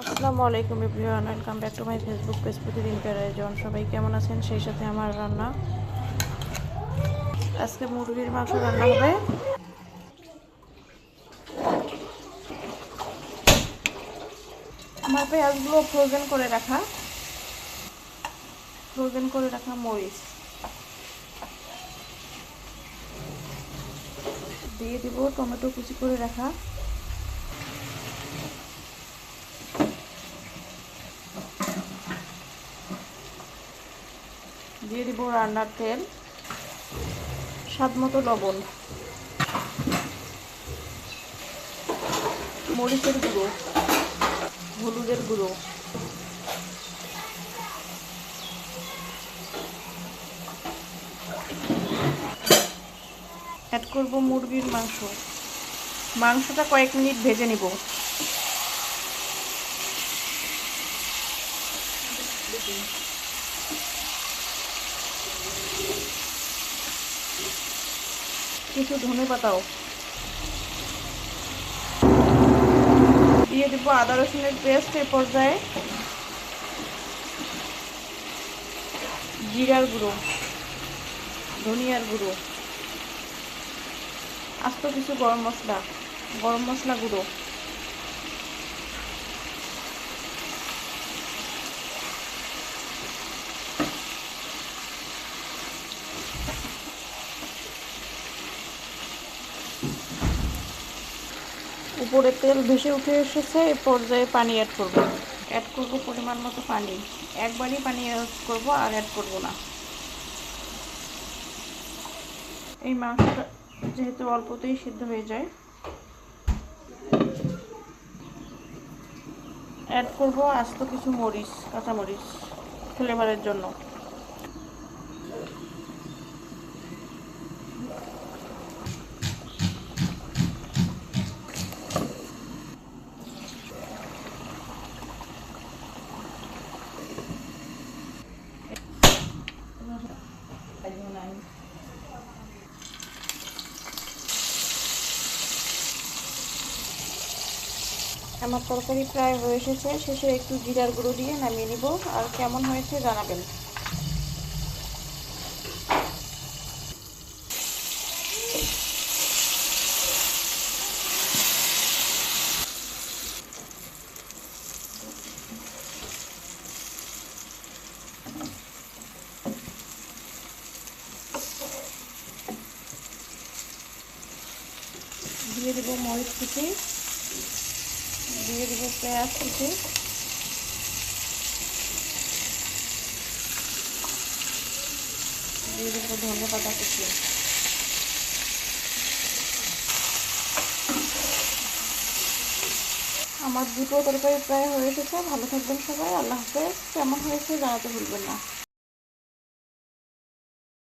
আসসালামু আলাইকুম everyone, welcome back to my Facebook page প্রতিদিনকার আয়োজন সবাই কেমন আছেন? সেই সাথে আমার রান্না। আজকে মুরগির মাংস রান্না হবে। আমার পেঁয়াজগুলো ফ্রোজেন করে রাখা। ফ্রোজেন করে রাখা মরিচ। দিয়ে দিব টমেটো কুচি করে রাখা। দিয়ে দিব রান্নার তেল, স্বাদ মতো লবণ। মরিচের গুঁড়ো, হলুদের গুঁড়ো। অ্যাড করব মুরগির মাংস। মাংসটা কয়েক মিনিট ভেজে নিব। কিছু ধনে পাতাও। দিয়ে দিব আদা রসুনের পেস্ট এ পর্যায়ে জিরার গুঁড়ো, ধনিয়ার গুঁড়ো, আস্ত কিছু গরম মশলা গরম মশলা গুঁড়ো। উপরে তেল ভেসে উঠে এসেছে, এ পর্যায়ে পানি অ্যাড করব। অ্যাড করব পরিমাণ মতো পানি। একবারই পানি অ্যাড করব আর অ্যাড করব না। এই মাংসটা যেহেতু অল্পতেই সিদ্ধ হয়ে যায় অ্যাড করব আস্ত কিছু মরিচ কাঁচা মরিচ ফ্লেভারের জন্য। আমার তরকারি প্রায় হয়ে এসেছে। শেষে একটু জিরার গুঁড়ো দিয়ে নামিয়ে নিব। আর কেমন হয়েছে জানাবেন। দিয়ে দেবো মরিচ কুচি। দিয়ে দেবো পেঁয়াজ কুচি। দিয়ে দেবো ধনে পাতা কুচি। আমার দুটো তরকারি প্রায় হয়ে এসেছে। ভালো থাকবেন সবাই। আল্লাহ হাফেজ। কেমন হয়েছে জানাতে ভুলবেন না।